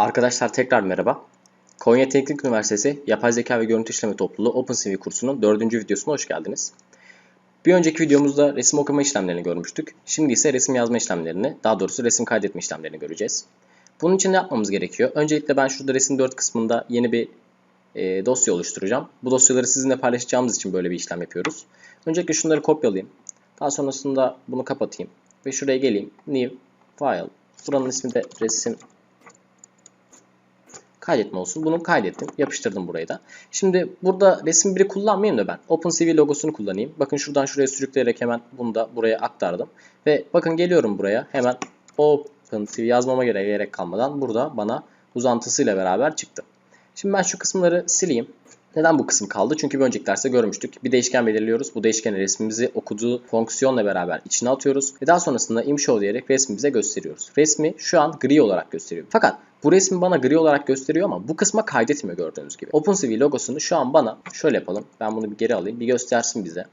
Arkadaşlar tekrar merhaba. Konya Teknik Üniversitesi Yapay Zeka ve Görüntü İşleme Topluluğu OpenCV kursunun dördüncü videosuna hoş geldiniz. Bir önceki videomuzda resim okuma işlemlerini görmüştük. Şimdi ise resim yazma işlemlerini, daha doğrusu resim kaydetme işlemlerini göreceğiz. Bunun için ne yapmamız gerekiyor? Öncelikle ben şurada resim 4 kısmında yeni bir e, dosya oluşturacağım. Bu dosyaları sizinle paylaşacağımız için böyle bir işlem yapıyoruz. Öncelikle şunları kopyalayayım. Daha sonrasında bunu kapatayım. Ve şuraya geleyim. New File. Buranın ismi de resim kaydetme olsun. Bunu kaydettim. Yapıştırdım burayı da. Şimdi burada resim biri kullanmayayım da ben. OpenCV logosunu kullanayım. Bakın şuradan şuraya sürükleyerek hemen bunu da buraya aktardım. Ve bakın geliyorum buraya. Hemen OpenCV yazmama gerek, kalmadan burada bana uzantısıyla beraber çıktı. Şimdi ben şu kısımları sileyim. Neden bu kısım kaldı? Çünkü bir önceki derste görmüştük. Bir değişken belirliyoruz. Bu değişkeni resmimizi okuduğu fonksiyonla beraber içine atıyoruz. Ve daha sonrasında imshow diyerek resmi gösteriyoruz. Resmi şu an gri olarak gösteriyor. Fakat bu resmi bana gri olarak gösteriyor ama bu kısma kaydetmiyor gördüğünüz gibi. OpenCV logosunu şu an bana şöyle yapalım. Ben bunu bir geri alayım. Bir göstersin bize.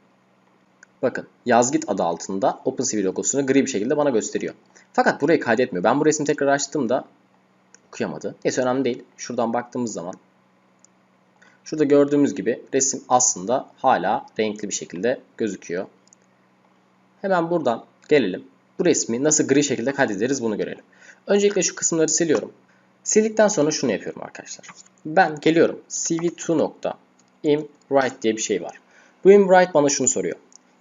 Bakın yazgit adı altında OpenCV logosunu gri bir şekilde bana gösteriyor. Fakat burayı kaydetmiyor. Ben bu resmi tekrar açtığımda okuyamadı. Neyse önemli değil. Şuradan baktığımız zaman Şurada gördüğümüz gibi resim aslında hala renkli bir şekilde gözüküyor. Hemen buradan gelelim. Bu resmi nasıl gri şekilde kaydederiz bunu görelim. Öncelikle şu kısımları siliyorum. Sildikten sonra şunu yapıyorum arkadaşlar. Ben geliyorum cv2.imWrite diye bir şey var. Bu imWrite bana şunu soruyor.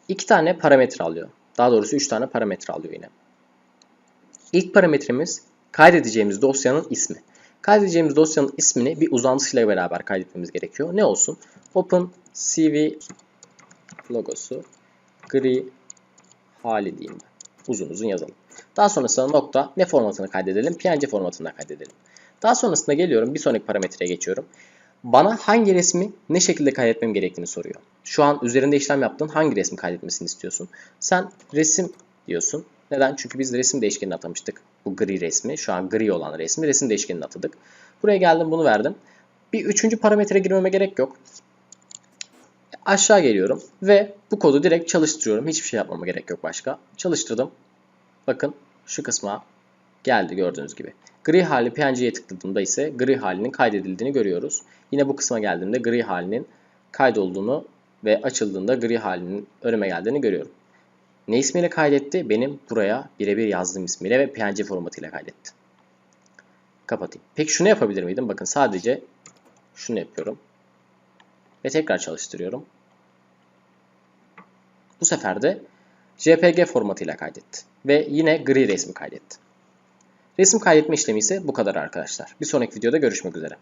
İki tane parametre alıyor. Daha doğrusu üç tane parametre alıyor yine. İlk parametremiz kaydedeceğimiz dosyanın ismi. Kaydedeceğimiz dosyanın ismini bir uzantısıyla beraber kaydetmemiz gerekiyor. Ne olsun? Open CV logosu gri hali diyeyim. Uzun uzun yazalım. Daha sonrasında nokta ne formatını kaydedelim? PNG formatında kaydedelim. Daha sonrasında geliyorum bir sonraki parametreye geçiyorum. Bana hangi resmi ne şekilde kaydetmem gerektiğini soruyor. Şu an üzerinde işlem yaptığın hangi resmi kaydetmesini istiyorsun? Sen resim diyorsun. Neden? Çünkü biz resim değişkenini atamıştık. Bu gri resmi. Şu an gri olan resmi resim değişkenine atadık. Buraya geldim bunu verdim. Bir üçüncü parametre girmeme gerek yok. Aşağı geliyorum ve bu kodu direkt çalıştırıyorum. Hiçbir şey yapmama gerek yok başka. Çalıştırdım. Bakın şu kısma geldi gördüğünüz gibi. Gri hali PNG'ye tıkladığımda ise gri halinin kaydedildiğini görüyoruz. Yine bu kısma geldiğimde gri halinin kaydolduğunu ve açıldığında gri halinin önüme geldiğini görüyorum. Ne ismiyle kaydetti? Benim buraya birebir yazdığım ismiyle ve PNG formatıyla kaydetti. Kapatayım. Peki şunu yapabilir miydim? Bakın sadece şunu yapıyorum. Ve tekrar çalıştırıyorum. Bu sefer de JPG formatıyla kaydetti. Ve yine gri resmi kaydetti. Resim kaydetme işlemi ise bu kadar arkadaşlar. Bir sonraki videoda görüşmek üzere.